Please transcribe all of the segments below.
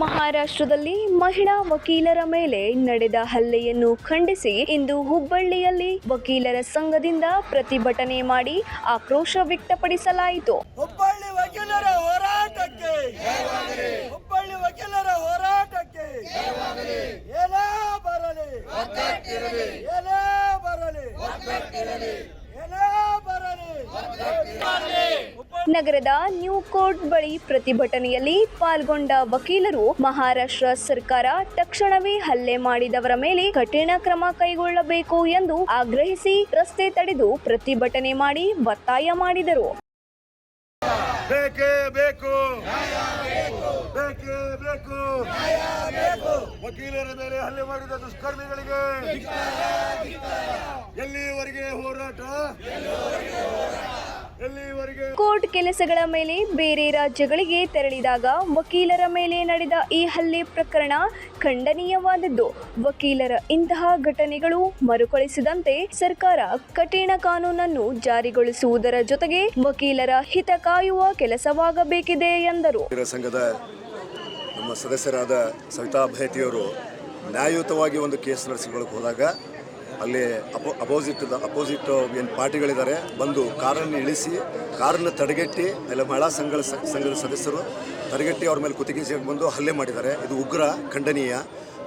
ಮಹಾರಾಷ್ಟ್ರದಲ್ಲಿ ಮಹಿಳಾ ವಕೀಲರ ಮೇಲೆ ನಡೆದ ಹಲ್ಲೆಯನ್ನು ಖಂಡಿಸಿ ಇಂದು ಹುಬ್ಬಳ್ಳಿಯಲ್ಲಿ ವಕೀಲರ ಸಂಘದಿಂದ ಪ್ರತಿಭಟನೆ ಮಾಡಿ ಆಕ್ರೋಶ ವ್ಯಕ್ತಪಡಿಸಲಾಯಿತು. ಹುಬ್ಬಳ್ಳಿ ವಕೀಲರ ಹೋರಾಟಕ್ಕೆ ಹುಬ್ಬಳ್ಳಿ ವಕೀಲರ ಹೋರಾಟಕ್ಕೆ ಏನೇ ಬರಲಿ ಏನೇ ಬರಲಿ ಏನೇ ಬರಲಿ ನಗರದ ನ್ಯೂ ಕೋರ್ಟ್ ಬಳಿ ಪ್ರತಿಭಟನೆಯಲ್ಲಿ ಪಾಲ್ಗೊಂಡ ವಕೀಲರು ಮಹಾರಾಷ್ಟ್ರ ಸರ್ಕಾರ ತಕ್ಷಣವೇ ಹಲ್ಲೆ ಮಾಡಿದವರ ಮೇಲೆ ಕಠಿಣ ಕ್ರಮ ಕೈಗೊಳ್ಳಬೇಕು ಎಂದು ಆಗ್ರಹಿಸಿ ರಸ್ತೆ ತಡೆದು ಪ್ರತಿಭಟನೆ ಮಾಡಿ ಒತ್ತಾಯ ಮಾಡಿದರು. ಬೇಕೇ ಬೇಕು. ಬೇಕೇ ಬೇಕು. ವಕೀಲರ ಮೇಲೆ ಹಲ್ಲೆ ಮಾಡಿದ ದುಷ್ಕರ್ಮಿಗಳಿಗೆ ಎಲ್ಲಿವರೆಗೆ ಹೋರಾಟ? ಕೋರ್ಟ್ ಕೆಲಸಗಳ ಮೇಲೆ ಬೇರೆ ರಾಜ್ಯಗಳಿಗೆ ತೆರಳಿದಾಗ ವಕೀಲರ ಮೇಲೆ ನಡೆದ ಈ ಹಲ್ಲೆ ಪ್ರಕರಣ ಖಂಡನೀಯವಾದದ್ದು. ವಕೀಲರ ಇಂತಹ ಘಟನೆಗಳು ಮರುಕಳಿಸದಂತೆ ಸರ್ಕಾರ ಕಠಿಣ ಕಾನೂನನ್ನು ಜಾರಿಗೊಳಿಸುವುದರ ಜೊತೆಗೆ ವಕೀಲರ ಹಿತ ಕಾಯುವ ಕೆಲಸವಾಗಬೇಕಿದೆ ಎಂದರು. ಸಂಘದ ನಮ್ಮ ಸದಸ್ಯರಾದ ಸವಿತಾ ಭೇಟಿಯವರು ನ್ಯಾಯಯುತವಾಗಿ ಒಂದು ಕೇಸ್ ನಡೆಸಿಕೊಳ್ಳಕ್ಕೆ ಹೋದಾಗ ಅಲ್ಲಿ ಅಪೋ ಅಪೋಸಿಟ್ ಅಪೋಸಿಟ್ ಏನು ಪಾರ್ಟಿಗಳಿದ್ದಾರೆ, ಬಂದು ಕಾರನ್ನು ಇಳಿಸಿ, ಕಾರನ್ನು ತಡೆಗಟ್ಟಿ, ಅಲ್ಲಿ ಮಹಿಳಾ ಸಂಘಗಳ ಸಂಘದ ಸದಸ್ಯರು ತಡೆಗಟ್ಟಿ ಅವ್ರ ಮೇಲೆ ಕುತ್ತಿಗೆ ಬಂದು ಹಲ್ಲೆ ಮಾಡಿದ್ದಾರೆ. ಇದು ಉಗ್ರ, ಖಂಡನೀಯ.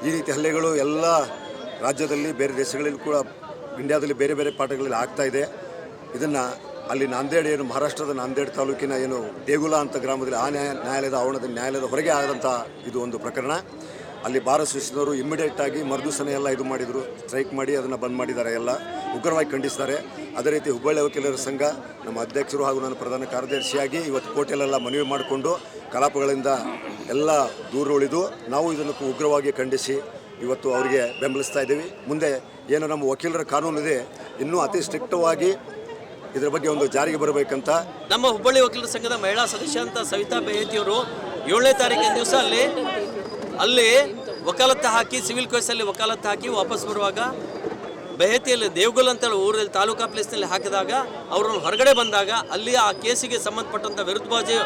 ಈ ರೀತಿ ಹಲ್ಲೆಗಳು ಎಲ್ಲ ರಾಜ್ಯದಲ್ಲಿ, ಬೇರೆ ದೇಶಗಳಲ್ಲಿ ಕೂಡ ಇಂಡಿಯಾದಲ್ಲಿ ಬೇರೆ ಬೇರೆ ಪಾಠಗಳಲ್ಲಿ ಆಗ್ತಾ ಇದೆ. ಇದನ್ನು ಅಲ್ಲಿ ನಾಂದೇಡ್ ಏನು, ಮಹಾರಾಷ್ಟ್ರದ ನಾಂದೇಡ್ ತಾಲೂಕಿನ ಏನು, ದೇಗುಲ ಅಂತ ಗ್ರಾಮದಲ್ಲಿ ಆ ನ್ಯಾಯ, ನ್ಯಾಯಾಲಯದ ಆವರಣದ ನ್ಯಾಯಾಲಯದ ಹೊರಗೆ ಆದಂಥ ಇದು ಒಂದು ಪ್ರಕರಣ. ಅಲ್ಲಿ ಭಾರತ ಸೂಚಿಸಿದವರು ಇಮ್ಮಿಡಿಯೇಟ್ ಆಗಿ ಮರುದಿವಸನೇ ಎಲ್ಲ ಇದು ಮಾಡಿದರು. ಸ್ಟ್ರೈಕ್ ಮಾಡಿ, ಅದನ್ನು ಬಂದ್ ಮಾಡಿದ್ದಾರೆ ಎಲ್ಲ. ಉಗ್ರವಾಗಿ ಖಂಡಿಸ್ತಾರೆ ಅದೇ ರೀತಿ ಹುಬ್ಬಳ್ಳಿ ವಕೀಲರ ಸಂಘ ನಮ್ಮ ಅಧ್ಯಕ್ಷರು ಹಾಗೂ ನನ್ನ ಪ್ರಧಾನ ಕಾರ್ಯದರ್ಶಿಯಾಗಿ ಇವತ್ತು ಕೋಟೆಯಲ್ಲೆಲ್ಲ ಮನವಿ ಮಾಡಿಕೊಂಡು ಕಲಾಪಗಳಿಂದ ಎಲ್ಲ ದೂರ ಉಳಿದು ನಾವು ಇದನ್ನು ಉಗ್ರವಾಗಿ ಖಂಡಿಸಿ ಇವತ್ತು ಅವರಿಗೆ ಬೆಂಬಲಿಸ್ತಾ ಇದ್ದೀವಿ. ಮುಂದೆ ಏನು ನಮ್ಮ ವಕೀಲರ ಕಾನೂನಿದೆ ಇನ್ನೂ ಅತಿ ಸ್ಟ್ರಿಕ್ಟವಾಗಿ ಇದರ ಬಗ್ಗೆ ಒಂದು ಜಾರಿಗೆ ಬರಬೇಕಂತ ನಮ್ಮ ಹುಬ್ಬಳ್ಳಿ ವಕೀಲರ ಸಂಘದ ಮಹಿಳಾ ಸದಸ್ಯ ಅಂತ ಸವಿತಾ ಬೆಹೇತಿಯವರು ಏಳನೇ ತಾರೀಕಿನ ದಿವಸ ಅಲ್ಲಿ ಅಲ್ಲಿ ವಕಾಲತ್ತು ಹಾಕಿ, ಸಿವಿಲ್ ಕೇಸಲ್ಲಿ ವಕಾಲತ್ತು ಹಾಕಿ ವಾಪಸ್ ಬರುವಾಗ ಬೆಹತಿಯಲ್ಲಿ ದೇವಗುಲ್ ಅಂತೇಳಿ ಊರಲ್ಲಿ ತಾಲೂಕಾ ಪ್ಲೇಸ್ನಲ್ಲಿ ಹಾಕಿದಾಗ ಅವ್ರನ್ನ ಹೊರಗಡೆ ಬಂದಾಗ ಅಲ್ಲಿ ಆ ಕೇಸಿಗೆ ಸಂಬಂಧಪಟ್ಟಂಥ ವಿರುದ್ಧ ಬಾಜಿ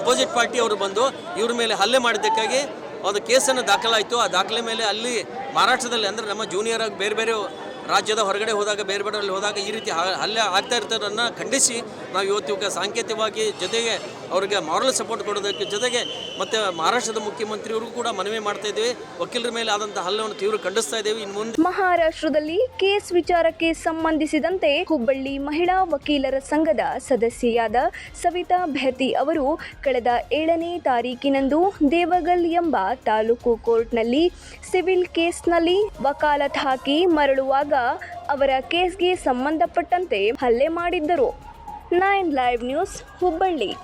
ಅಪೋಸಿಟ್ ಪಾರ್ಟಿ ಅವರು ಬಂದು ಇವ್ರ ಮೇಲೆ ಹಲ್ಲೆ ಮಾಡಿದ್ದಕ್ಕಾಗಿ ಒಂದು ಕೇಸನ್ನು ದಾಖಲಾಯಿತು. ಆ ದಾಖಲೆ ಮೇಲೆ ಅಲ್ಲಿ ಮಹಾರಾಷ್ಟ್ರದಲ್ಲಿ ಅಂದರೆ ನಮ್ಮ ಜೂನಿಯರ್ ಆಗಿ ಬೇರೆ ಬೇರೆ ರಾಜ್ಯದ ಹೊರಗಡೆ ಹೋದಾಗ, ಬೇರೆ ಬೇರೆ ಹೋದಾಗ ಈ ರೀತಿ ಹಲ್ಲೆ ಆಗ್ತಾ ಇರ್ತಾರನ್ನ ಖಂಡಿಸಿ ನಾವು ಇವತ್ತು ಸಾಂಕೇತಿಕವಾಗಿ ಜೊತೆಗೆ ಅವರಿಗೆ ಮಾರಲ್ ಸಪೋರ್ಟ್ ಕೊಡೋದಕ್ಕೆ ಜೊತೆಗೆ ಮತ್ತು ಮಹಾರಾಷ್ಟ್ರದ ಮುಖ್ಯಮಂತ್ರಿಯವರು ಕೂಡ ಮನವಿ ಮಾಡ್ತಾ ಇದ್ದೀವಿ. ವಕೀಲರ ಮೇಲೆ ಆದಂತಹ ಹಲ್ಲೆಯನ್ನು ತೀವ್ರ ಖಂಡಿಸ್ತಾ ಇದ್ದೀವಿ. ಇನ್ನು ಮುಂದೆ ಮಹಾರಾಷ್ಟ್ರದಲ್ಲಿ ಕೇಸ್ ವಿಚಾರಕ್ಕೆ ಸಂಬಂಧಿಸಿದಂತೆ ಹುಬ್ಬಳ್ಳಿ ಮಹಿಳಾ ವಕೀಲರ ಸಂಘದ ಸದಸ್ಯೆಯಾದ ಸವಿತಾ ಭೆತಿ ಅವರು ಕಳೆದ ಏಳನೇ ತಾರೀಕಿನಂದು ದೇವಗಲ್ ಎಂಬ ತಾಲೂಕು ಕೋರ್ಟ್ನಲ್ಲಿ ಸಿವಿಲ್ ಕೇಸ್ನಲ್ಲಿ ವಕಾಲತ್ ಹಾಕಿ ಮರಳುವಾಗ ಅವರ ಕೇಸ್ಗೆ ಸಂಬಂಧಪಟ್ಟಂತೆ ಹಲ್ಲೆ ಮಾಡಿದ್ದರು. Nine live news Hubballi.